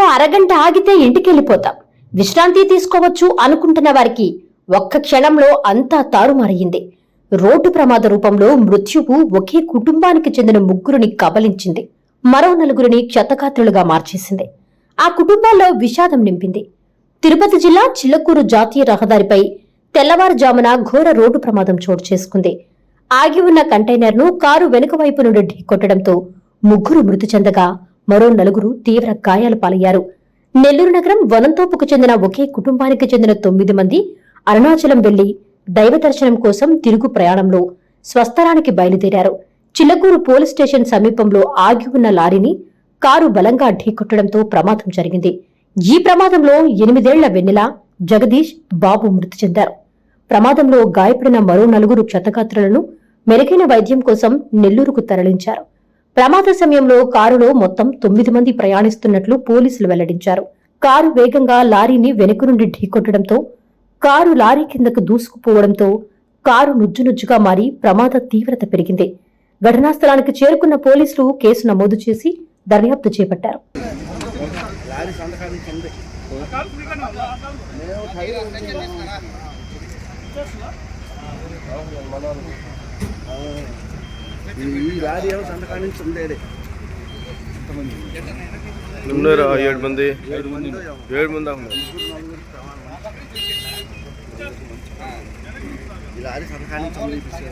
అరగంట ఆగితే ఇంటికెళ్ళిపోతాం. విశ్రాంతి తీసుకోవచ్చు అనుకుంటున్న వారికి ఒక్క క్షణంలో అంతా తారుమారయింది రోడ్డు ప్రమాద రూపంలో మృత్యువు ఒకే కుటుంబానికి చెందిన ముగ్గురిని కబలించింది. మరో నలుగురిని క్షతకాత్రులుగా మార్చేసింది. ఆ కుటుంబాల్లో విషాదం నింపింది. తిరుపతి జిల్లా చిల్లకూరు జాతీయ రహదారిపై తెల్లవారుజామున ఘోర రోడ్డు ప్రమాదం చోటు చేసుకుంది. ఆగి ఉన్న కంటైనర్ను కారు వెనుక వైపు నుండి ఢీకొట్టడంతో ముగ్గురు మృతి చెందగా మరో నలుగురు తీవ్ర గాయాలు పాలయ్యారు. నెల్లూరు నగరం వనంతోపుకు చెందిన ఒకే కుటుంబానికి చెందిన తొమ్మిది మంది అరుణాచలం వెళ్ళి దైవ దర్శనం కోసం తిరుగు ప్రయాణంలో స్వస్థలానికి బయలుదేరారు. చిల్లకూరు పోలీస్ స్టేషన్ సమీపంలో ఆగి ఉన్న లారీని కారు బలంగా ఢీకొట్టడంతో ప్రమాదం జరిగింది. ఈ ప్రమాదంలో ఎనిమిదేళ్ళ వెన్నెల జగదీష్ బాబు మృతి చెందారు. ప్రమాదంలో గాయపడిన మరో నలుగురు క్షతగాత్రులను మెరుగైన వైద్యం కోసం నెల్లూరుకు తరలించారు. ప్రమాద సమయంలో కారులో మొత్తం తొమ్మిది మంది ప్రయాణిస్తున్నట్లు పోలీసులు వెల్లడించారు. కారు వేగంగా లారీని వెనుక నుండి ఢీకొట్టడంతో కారు లారీ కిందకు దూసుకుపోవడంతో కారు నుజ్జునుజ్జుగా మారి ప్రమాద తీవ్రత పెరిగింది. ఘటనా స్థలానికి చేరుకున్న పోలీసులు కేసు నమోదు చేసి దర్యాప్తు చేపట్టారు. ఈ లారీ ఏమో సంతకాల నుంచి ఉండేది ఉన్నారా ఏడు మంది. ఏడు మంది ఉన్నారు. సంతకాల నుంచి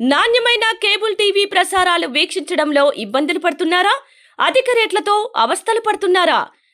నాణ్యమైన కేబుల్ టీవీ ప్రసారాలు వీక్షించడంలో ఇబ్బందులు పడుతున్నారా? అధిక రేట్లతో అవస్థలు పడుతున్నారా?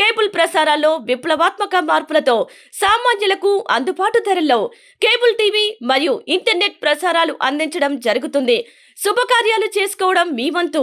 కేబుల్ ప్రసారాల్లో విప్లవాత్మక మార్పులతో సామాన్యులకు అందుబాటు ధరల్లో కేబుల్ టీవీ మరియు ఇంటర్నెట్ ప్రసారాలు అందించడం జరుగుతుంది. శుభకార్యాలు చేసుకోవడం మీ వంతు.